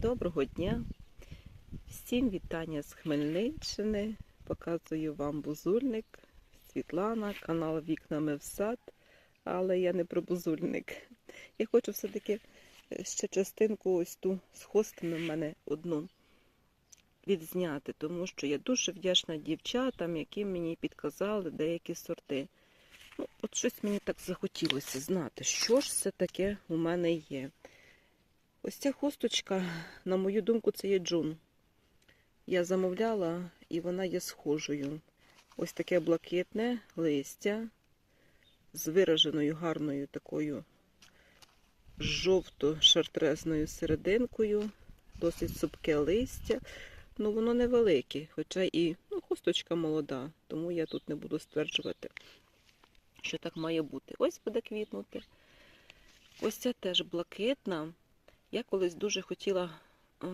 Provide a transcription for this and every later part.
Доброго дня! Всім вітання з Хмельниччини. Показую вам бузульник Світлана, канал Вікнами в сад. Але я не про бузульник. Я хочу все-таки ще частинку ось ту з хостами в мене одну відзняти, тому що я дуже вдячна дівчатам, які мені підказали деякі сорти. Ну, от щось мені так захотілося знати, що ж це таке у мене є. Ось ця хосточка, на мою думку, це є джун. Я замовляла і вона є схожою. Ось таке блакитне листя з вираженою гарною такою жовто-шартрезною серединкою, досить супке листя. Ну, воно невелике, хоча і ну, хосточка молода, тому я тут не буду стверджувати, що так має бути. Ось буде квітнути. Ось ця теж блакитна. Я колись дуже хотіла е,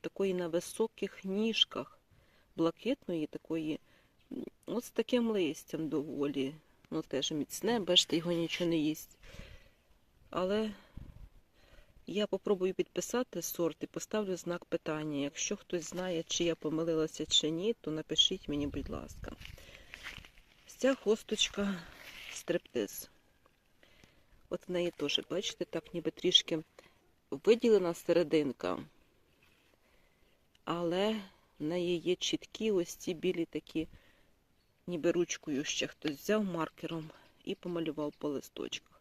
такої на високих ніжках, блакитної такої, от з таким листям доволі. Ну, теж міцне, бачите, його нічого не їсть. Але я попробую підписати сорт і поставлю знак питання. Якщо хтось знає, чи я помилилася, чи ні, то напишіть мені, будь ласка. Ця хосточка стриптиз. От в неї теж, бачите, так ніби трішки виділена серединка, але неї є чіткі ось ці білі такі, ніби ручкою ще хтось взяв маркером і помалював по листочках.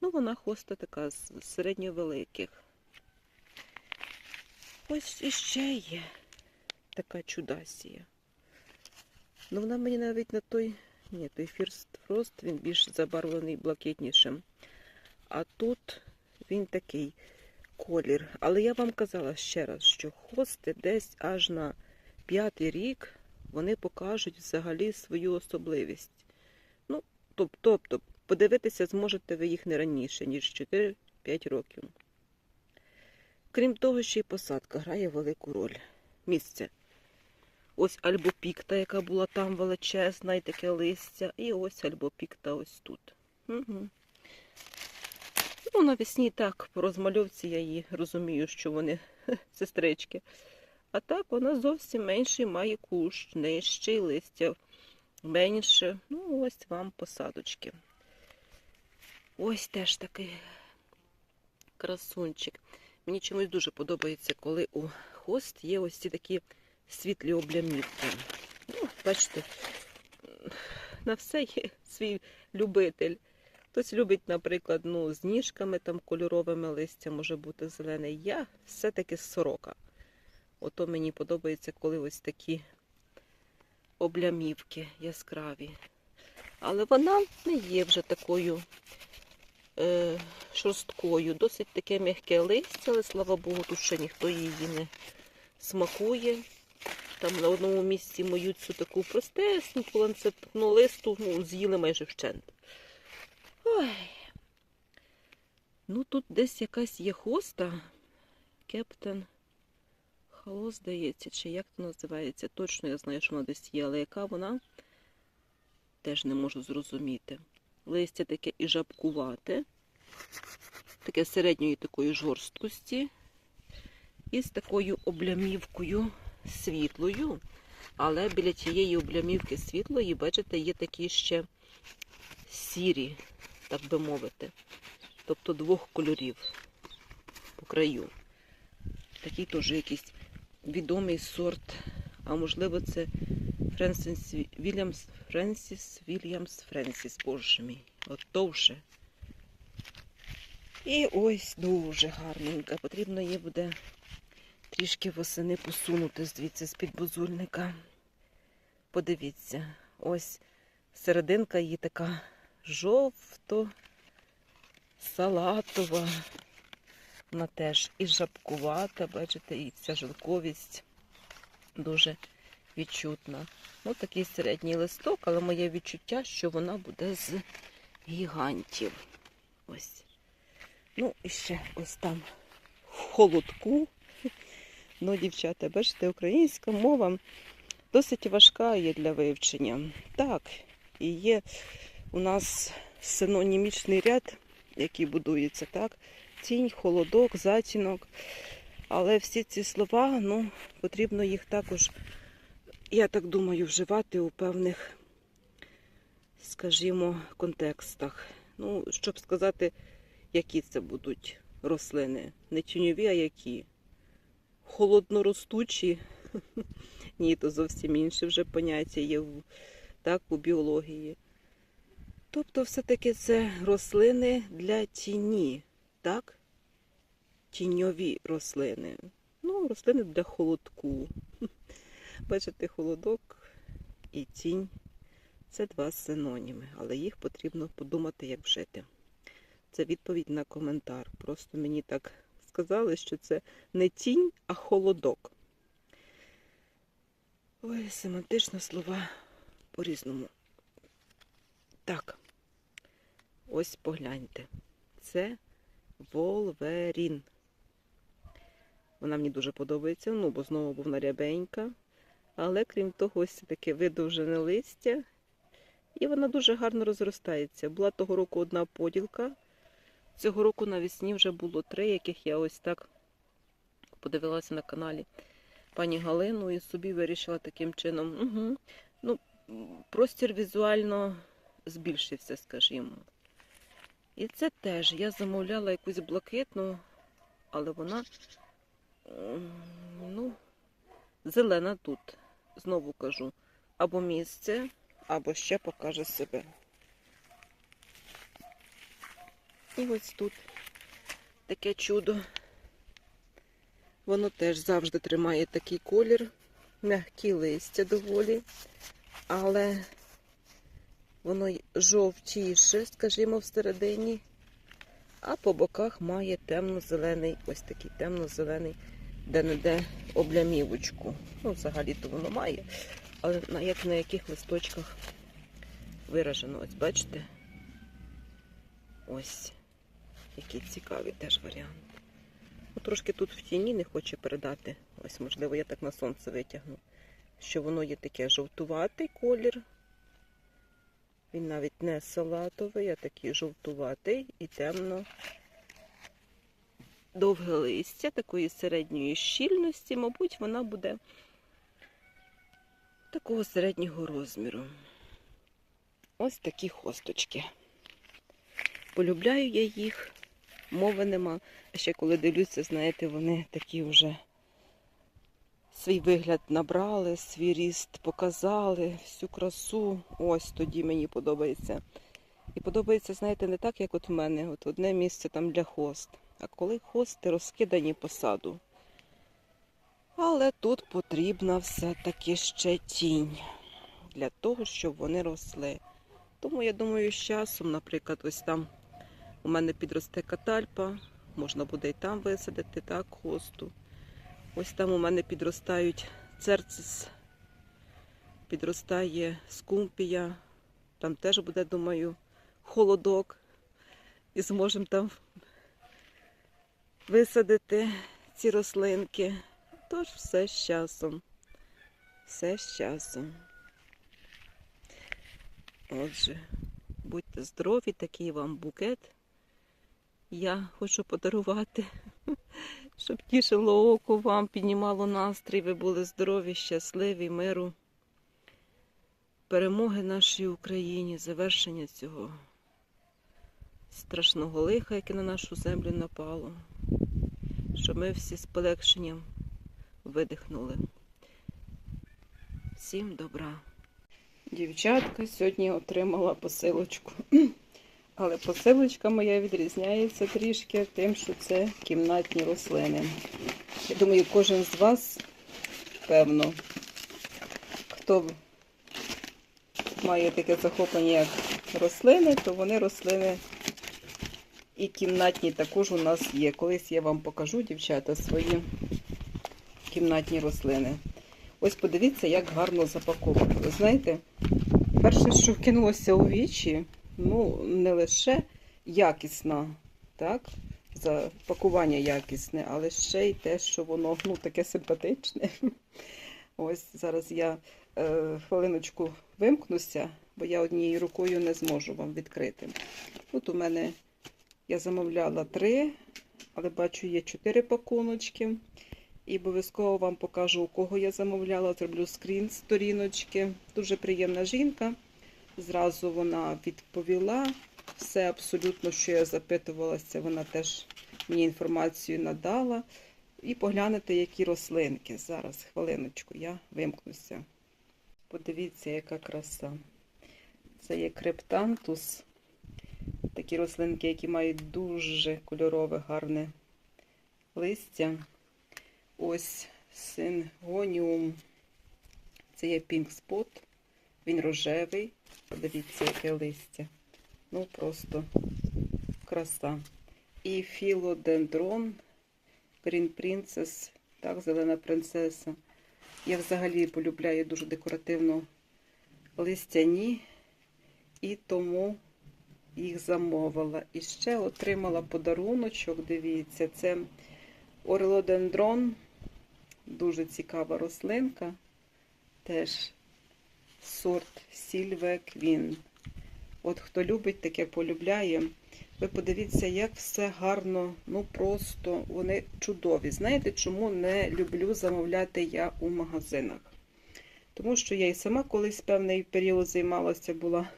Ну, вона хоста така з середньовеликих. Ось іще є така чудасія. Ну, вона мені навіть на той, ні, той First Frost, він більш забарвлений блакитнішим. А тут він такий колір. Але я вам казала ще раз, що хости десь аж на п'ятий рік вони покажуть взагалі свою особливість. Ну, тоб- тобто, подивитися зможете ви їх не раніше, ніж 4-5 років. Крім того, ще й посадка грає велику роль. Місце. Ось альбопікта, яка була там величезна, і таке листя. І ось альбопікта ось тут. Угу. Ну, навесні так, по розмальовці я її розумію, що вони сестрички. А так вона зовсім менший має кущ, нижчий листя менше. Ну, ось вам посадочки. Ось теж такий красунчик. Мені чомусь дуже подобається, коли у хост є ось ці такі світлі облямівки. Ну, бачите, на все є свій любитель. Хтось любить, наприклад, ну, з ніжками там кольоровими листя може бути зелене. Я все-таки сорока. Ото мені подобається, коли ось такі облямівки яскраві. Але вона не є вже такою е, шорсткою. Досить таке м'яке листя, але слава Богу, тут ще ніхто її не смакує. Там на одному місці мою цю таку простесеньку ланцетну листу ну, з'їли майже вщент. Ой. Ну тут десь якась є хоста. Кептен Хало, здається, чи як то називається. Точно я знаю, що вона десь є, але яка вона теж не можу зрозуміти. Листя таке і жабкувате, таке середньої такої жорсткості, і з такою облямівкою світлою. Але біля тієї облямівки світлої, бачите, є такі ще сірі, так би мовити. Тобто двох кольорів по краю. Такий теж якийсь відомий сорт. А можливо, це Френсіс Вільямс Френсіс Вільямс Френсіс, боже мій. От довше. І ось дуже гарненька. Потрібно її буде трішки восени посунути звідси з-під бузульника. Подивіться, ось серединка її така жовто салатова. Вона теж і жабкувата, бачите, і ця жилковість дуже відчутна. Ось такий середній листок, але моє відчуття, що вона буде з гігантів. Ось. Ну, і ще ось там в холодку. Ну, дівчата, бачите, українська мова досить важка є для вивчення. Так, і є у нас синонімічний ряд, який будується, так? Тінь, холодок, затінок. Але всі ці слова, ну, потрібно їх також, я так думаю, вживати у певних, скажімо, контекстах. Ну, щоб сказати, які це будуть рослини. Не тіньові, а які. Холодноростучі. Ні, то зовсім інше вже поняття є в, так, у біології. Тобто, все-таки це рослини для тіні, так? Тіньові рослини. Ну, рослини для холодку. Бачите, холодок і тінь це два синоніми, але їх потрібно подумати, як вжити. Це відповідь на коментар. Просто мені так сказали, що це не тінь, а холодок. Ой, семантично слова по-різному. Так, ось погляньте. Це Волверін. Вона мені дуже подобається, ну, бо знову був рябенька. Але крім того, ось таке видовжене листя. І вона дуже гарно розростається. Була того року одна поділка. Цього року навесні вже було три, яких я ось так подивилася на каналі пані Галину і собі вирішила таким чином. Угу. Ну, простір візуально збільшився, скажімо. І це теж я замовляла якусь блакитну, але вона ну, зелена тут. Знову кажу, або місце, або ще покаже себе. І ось тут таке чудо. Воно теж завжди тримає такий колір, м'які листя доволі, але воно жовтіше, скажімо, всередині, а по боках має темно-зелений, ось такий темно-зелений, де-не-де облямівочку. Ну, взагалі-то воно має, але на як на яких листочках виражено, ось бачите? Ось, який цікавий теж варіант. Ну, трошки тут в тіні не хоче передати. Ось, можливо, я так на сонце витягну. Що воно є таке жовтуватий колір. Він навіть не салатовий, а такий жовтуватий і темно. Довге листя такої середньої щільності, мабуть, вона буде такого середнього розміру. Ось такі хосточки. Полюбляю я їх, мови нема. А ще коли дивлюся, знаєте, вони такі вже свій вигляд набрали, свій ріст показали, всю красу. Ось тоді мені подобається. І подобається, знаєте, не так, як от в мене. От одне місце там для хост. А коли хости розкидані по саду. Але тут потрібна все-таки ще тінь для того, щоб вони росли. Тому я думаю, з часом, наприклад, ось там у мене підросте катальпа, можна буде і там висадити, так, хосту. Ось там у мене підростають церцис, підростає скумпія. Там теж буде, думаю, холодок. І зможемо там висадити ці рослинки. Тож все з часом. Все з часом. Отже, будьте здорові, такий вам букет. Я хочу подарувати, щоб тішило око вам, піднімало настрій, ви були здорові, щасливі, миру, перемоги нашій Україні, завершення цього страшного лиха, яке на нашу землю напало, щоб ми всі з полегшенням видихнули. Всім добра. Дівчатка сьогодні отримала посилочку. Але посилочка моя відрізняється трішки тим, що це кімнатні рослини. Я думаю, кожен з вас, певно, хто має таке захоплення, як рослини, то вони рослини і кімнатні також у нас є. Колись я вам покажу, дівчата, свої кімнатні рослини. Ось подивіться, як гарно запаковано. Ви знаєте, перше, що кинулося у вічі, ну, не лише якісна, так, запакування якісне, але ще й те, що воно ну, таке симпатичне. Ось зараз я е, хвилиночку вимкнуся, бо я однією рукою не зможу вам відкрити. Тут у мене я замовляла три але бачу, є 4 пакуночки. І обов'язково вам покажу, у кого я замовляла. Зроблю скрін сторіночки. Дуже приємна жінка. Зразу вона відповіла. Все абсолютно, що я запитувалася, вона теж мені інформацію надала. І поглянете, які рослинки. Зараз, хвилиночку, я вимкнуся. Подивіться, яка краса. Це є крептантус. Такі рослинки, які мають дуже кольорове, гарне листя. Ось сингоніум. Це є пінк спот. Він рожевий. Подивіться, яке листя. Ну, просто краса. І філодендрон, Green Princess, так, зелена принцеса. Я взагалі полюбляю дуже декоративно листяні, і тому їх замовила. І ще отримала подаруночок, дивіться, це орелодендрон, дуже цікава рослинка, теж сорт Сільве Квін. От хто любить таке, полюбляє. Ви подивіться, як все гарно, ну просто вони чудові. Знаєте, чому не люблю замовляти я у магазинах? Тому що я і сама колись певний період займалася була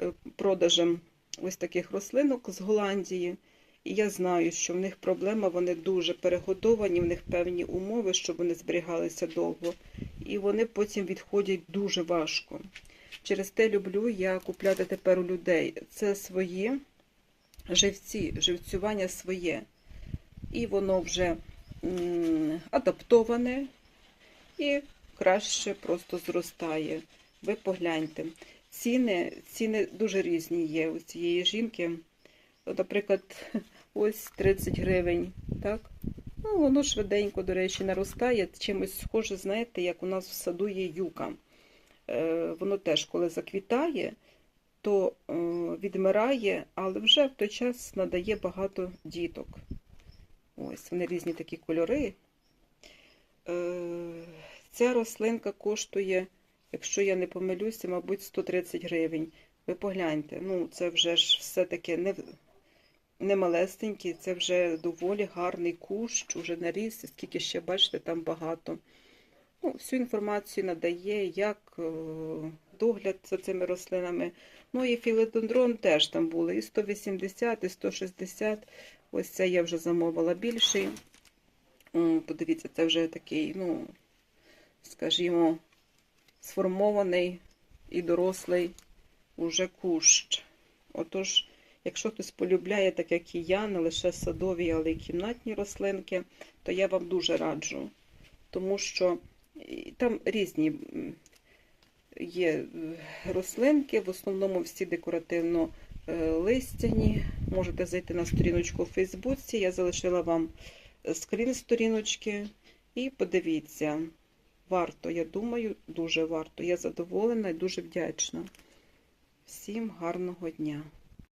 е, продажем ось таких рослинок з Голландії. І я знаю, що в них проблема, вони дуже перегодовані, в них певні умови, щоб вони зберігалися довго. І вони потім відходять дуже важко. Через те люблю я купляти тепер у людей. Це свої живці, живцювання своє. І воно вже адаптоване і краще просто зростає. Ви погляньте. Ціни, ціни дуже різні є у цієї жінки. Наприклад, ось 30 гривень. так? Ну, воно швиденько, до речі, наростає. Чимось схоже, знаєте, як у нас в саду є юка. Е, воно теж, коли заквітає, то е, відмирає, але вже в той час надає багато діток. Ось, вони різні такі кольори. Е, ця рослинка коштує, якщо я не помилюся, мабуть, 130 гривень. Ви погляньте, ну це вже ж все-таки не, не малесенький, це вже доволі гарний кущ, уже наріс, скільки ще, бачите, там багато. Ну, Всю інформацію надає, як е, догляд за цими рослинами. Ну і філодендрон теж там були і 180, і 160. Ось це я вже замовила більший. Подивіться, це вже такий, ну, скажімо, сформований і дорослий уже кущ. Отож, якщо хтось полюбляє, так як і я, не лише садові, але й кімнатні рослинки, то я вам дуже раджу. Тому що там різні є е, рослинки, в основному всі декоративно е, листяні. Можете зайти на сторіночку у Фейсбуці. Я залишила вам скрін сторіночки. І подивіться, варто, я думаю, дуже варто. Я задоволена і дуже вдячна. Всім гарного дня!